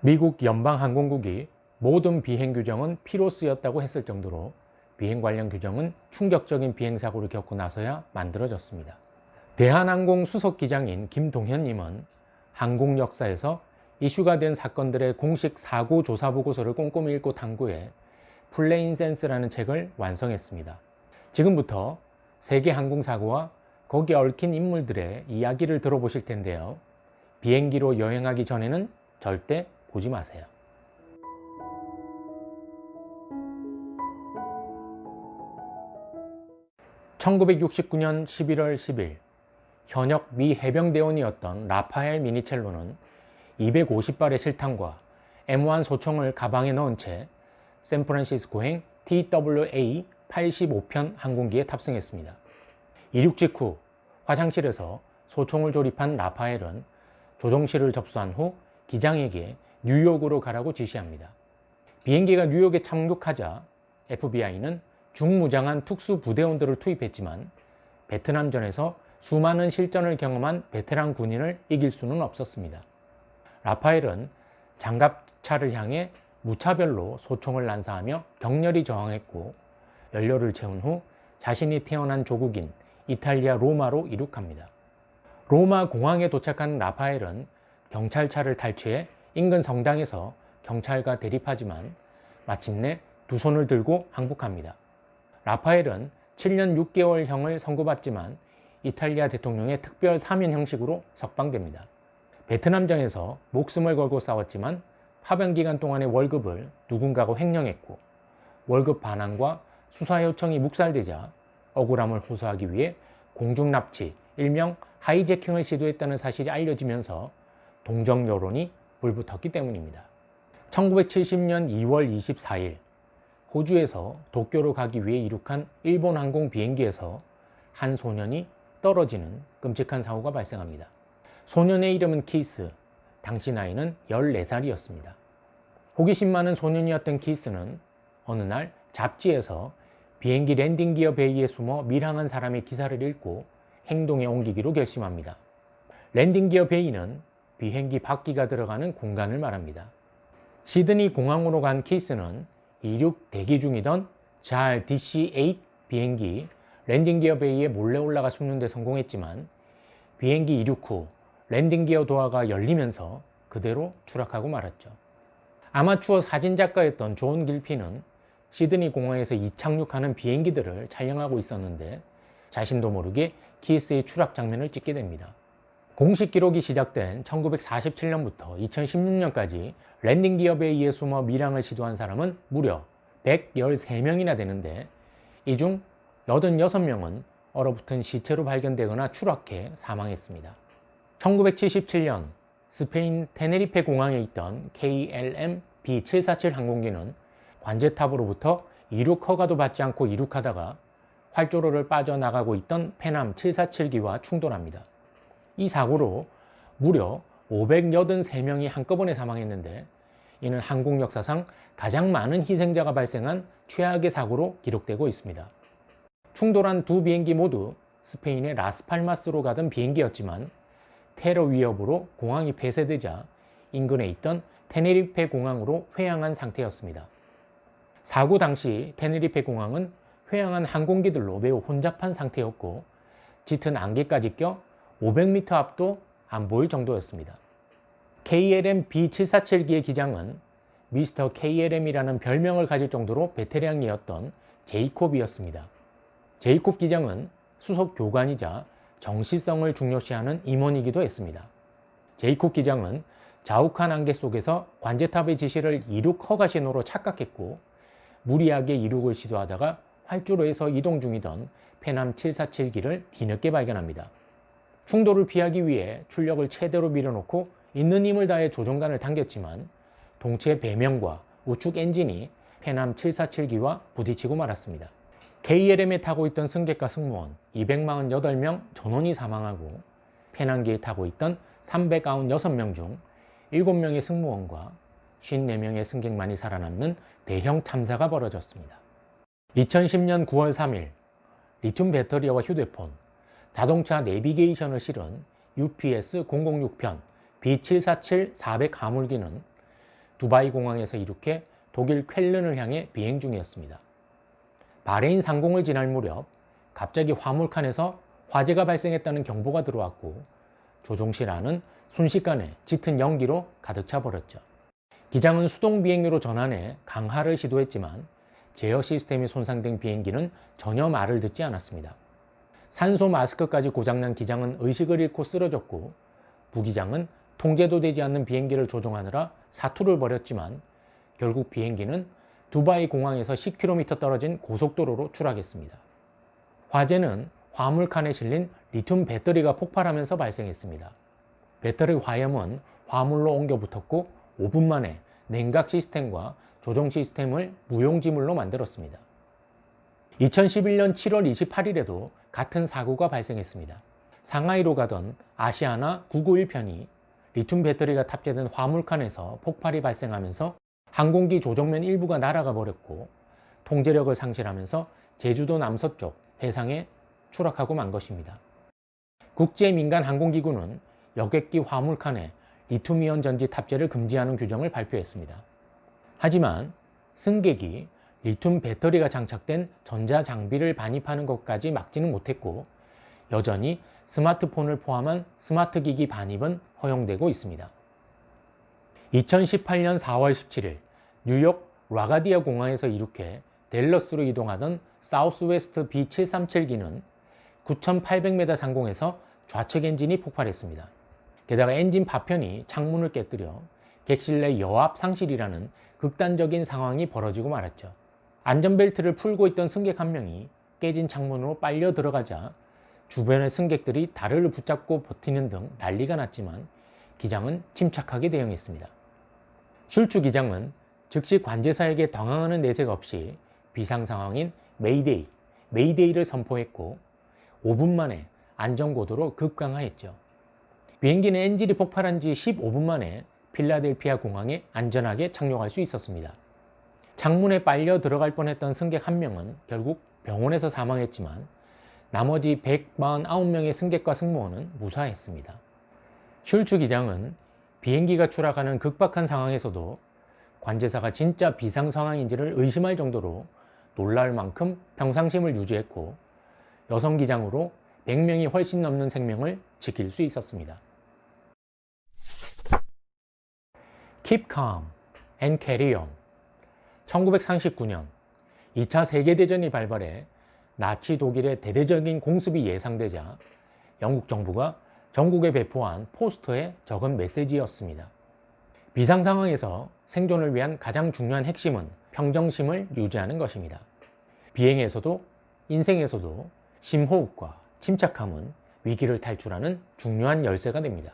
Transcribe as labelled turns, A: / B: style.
A: 미국 연방항공국이 모든 비행 규정은 피로 쓰였다고 했을 정도로 비행 관련 규정은 충격적인 비행 사고를 겪고 나서야 만들어졌습니다. 대한항공 수석 기장인 김동현님은 항공 역사에서 이슈가 된 사건들의 공식 사고 조사 보고서를 꼼꼼히 읽고 탐구해 플레인 센스라는 책을 완성했습니다. 지금부터 세계 항공 사고와 거기에 얽힌 인물들의 이야기를 들어보실 텐데요. 비행기로 여행하기 전에는 절대 보지 마세요. 1969년 11월 10일 현역 미 해병대원이었던 라파엘 미니첼로는 250발의 실탄과 M1 소총을 가방에 넣은 채 샌프란시스코행 TWA 85편 항공기에 탑승했습니다. 이륙 직후 화장실에서 소총을 조립한 라파엘은 조종실을 접수한 후 기장에게 뉴욕으로 가라고 지시합니다. 비행기가 뉴욕에 착륙하자 FBI는 중무장한 특수 부대원들을 투입했지만 베트남전에서 수많은 실전을 경험한 베테랑 군인을 이길 수는 없었습니다. 라파엘은 장갑차를 향해 무차별로 소총을 난사하며 격렬히 저항했고 연료를 채운 후 자신이 태어난 조국인 이탈리아 로마로 이륙합니다. 로마 공항에 도착한 라파엘은 경찰차를 탈취해 인근 성당에서 경찰과 대립하지만 마침내 두 손을 들고 항복합니다. 라파엘은 7년 6개월형을 선고받지만 이탈리아 대통령의 특별 사면 형식으로 석방됩니다. 베트남전에서 목숨을 걸고 싸웠지만 파병 기간 동안의 월급을 누군가가 횡령했고 월급 반환과 수사 요청이 묵살되자 억울함을 호소하기 위해 공중 납치, 일명 하이제킹을 시도했다는 사실이 알려지면서 동정 여론이 불붙었기 때문입니다. 1970년 2월 24일 호주에서 도쿄로 가기 위해 이륙한 일본 항공 비행기에서 한 소년이 떨어지는 끔찍한 사고가 발생합니다. 소년의 이름은 키스, 당시 나이는 14살이었습니다. 호기심 많은 소년이었던 키스는 어느 날 잡지에서 비행기 랜딩 기어 베이에 숨어 밀항한 사람의 기사를 읽고 행동에 옮기기로 결심합니다. 랜딩 기어 베이는 비행기 바퀴가 들어가는 공간을 말합니다. 시드니 공항으로 간 키스는 이륙 대기 중이던 잘 DC-8 비행기 랜딩 기어 베이에 몰래 올라가 숨는 데 성공했지만 비행기 이륙 후 랜딩 기어 도어가 열리면서 그대로 추락하고 말았죠. 아마추어 사진작가였던 존 길피는 시드니 공항에서 이착륙하는 비행기들을 촬영하고 있었는데 자신도 모르게 키스의 추락 장면을 찍게 됩니다. 공식 기록이 시작된 1947년부터 2016년까지 랜딩 기업에 숨어 밀항을 시도한 사람은 무려 113명이나 되는데 이 중 86명은 얼어붙은 시체로 발견되거나 추락해 사망했습니다. 1977년 스페인 테네리페 공항에 있던 KLM B747 항공기는 관제탑으로부터 이륙 허가도 받지 않고 이륙하다가 활주로를 빠져나가고 있던 페남 747기와 충돌합니다. 이 사고로 무려 583명이 한꺼번에 사망했는데 이는 항공 역사상 가장 많은 희생자가 발생한 최악의 사고로 기록되고 있습니다. 충돌한 두 비행기 모두 스페인의 라스팔마스로 가던 비행기였지만 테러 위협으로 공항이 폐쇄되자 인근에 있던 테네리페 공항으로 회항한 상태였습니다. 사고 당시 테네리페 공항은 회항한 항공기들로 매우 혼잡한 상태였고 짙은 안개까지 껴 500m 앞도 안 보일 정도였습니다. KLM B747기의 기장은 미스터 KLM이라는 별명을 가질 정도로 베테랑이었던 제이콥이었습니다. 제이콥 기장은 수석 교관이자 정시성을 중요시하는 임원이기도 했습니다. 제이콥 기장은 자욱한 안개 속에서 관제탑의 지시를 이륙 허가 신호로 착각했고 무리하게 이륙을 시도하다가 활주로에서 이동 중이던 페남 747기를 뒤늦게 발견합니다. 충돌을 피하기 위해 출력을 최대로 밀어놓고 있는 힘을 다해 조종간을 당겼지만 동체 배명과 우측 엔진이 페남 747기와 부딪히고 말았습니다. KLM에 타고 있던 승객과 승무원 248명 전원이 사망하고 페남기에 타고 있던 396명 중 7명의 승무원과 54명의 승객만이 살아남는 대형 참사가 벌어졌습니다. 2010년 9월 3일 리튬 배터리와 휴대폰, 자동차 내비게이션을 실은 UPS 006편 B747-400 가물기는 두바이 공항에서 이륙해 독일 쾰른을 향해 비행 중이었습니다. 바레인 상공을 지날 무렵 갑자기 화물칸에서 화재가 발생했다는 경보가 들어왔고 조종실 안은 순식간에 짙은 연기로 가득 차 버렸죠. 기장은 수동 비행기로 전환해 강하를 시도했지만 제어 시스템이 손상된 비행기는 전혀 말을 듣지 않았습니다. 산소 마스크까지 고장난 기장은 의식을 잃고 쓰러졌고 부기장은 통제도 되지 않는 비행기를 조종하느라 사투를 벌였지만 결국 비행기는 두바이 공항에서 10km 떨어진 고속도로로 추락했습니다. 화재는 화물칸에 실린 리튬 배터리가 폭발하면서 발생했습니다. 배터리 화염은 화물로 옮겨 붙었고 5분 만에 냉각 시스템과 조종 시스템을 무용지물로 만들었습니다. 2011년 7월 28일에도 같은 사고가 발생했습니다. 상하이로 가던 아시아나 991편이 리튬 배터리가 탑재된 화물칸에서 폭발이 발생하면서 항공기 조종면 일부가 날아가 버렸고 통제력을 상실하면서 제주도 남서쪽 해상에 추락하고 만 것입니다. 국제 민간 항공기구는 여객기 화물칸에 리튬이온 전지 탑재를 금지하는 규정을 발표했습니다. 하지만 승객이 리튬 배터리가 장착된 전자 장비를 반입하는 것까지 막지는 못했고 여전히 스마트폰을 포함한 스마트 기기 반입은 허용되고 있습니다. 2018년 4월 17일 뉴욕 라가디아 공항에서 이륙해 델러스로 이동하던 사우스웨스트 B737기는 9,800m 상공에서 좌측 엔진이 폭발했습니다. 게다가 엔진 파편이 창문을 깨뜨려 객실 내 여압 상실이라는 극단적인 상황이 벌어지고 말았죠. 안전벨트를 풀고 있던 승객 한 명이 깨진 창문으로 빨려 들어가자 주변의 승객들이 다리를 붙잡고 버티는 등 난리가 났지만 기장은 침착하게 대응했습니다. 슐츠 기장은 즉시 관제사에게 당황하는 내색 없이 비상 상황인 메이데이, 메이데이를 선포했고 5분 만에 안전고도로 급강하했죠. 비행기는 엔진이 폭발한 지 15분 만에 필라델피아 공항에 안전하게 착륙할 수 있었습니다. 창문에 빨려 들어갈 뻔했던 승객 한 명은 결국 병원에서 사망했지만 나머지 149명의 승객과 승무원은 무사했습니다. 슐츠 기장은 비행기가 추락하는 극박한 상황에서도 관제사가 진짜 비상 상황인지를 의심할 정도로 놀랄 만큼 평상심을 유지했고 여성 기장으로 100명이 훨씬 넘는 생명을 지킬 수 있었습니다. Keep calm and carry on. 1939년 2차 세계대전이 발발해 나치 독일의 대대적인 공습이 예상되자 영국 정부가 전국에 배포한 포스터에 적은 메시지였습니다. 비상 상황에서 생존을 위한 가장 중요한 핵심은 평정심을 유지하는 것입니다. 비행에서도 인생에서도 심호흡과 침착함은 위기를 탈출하는 중요한 열쇠가 됩니다.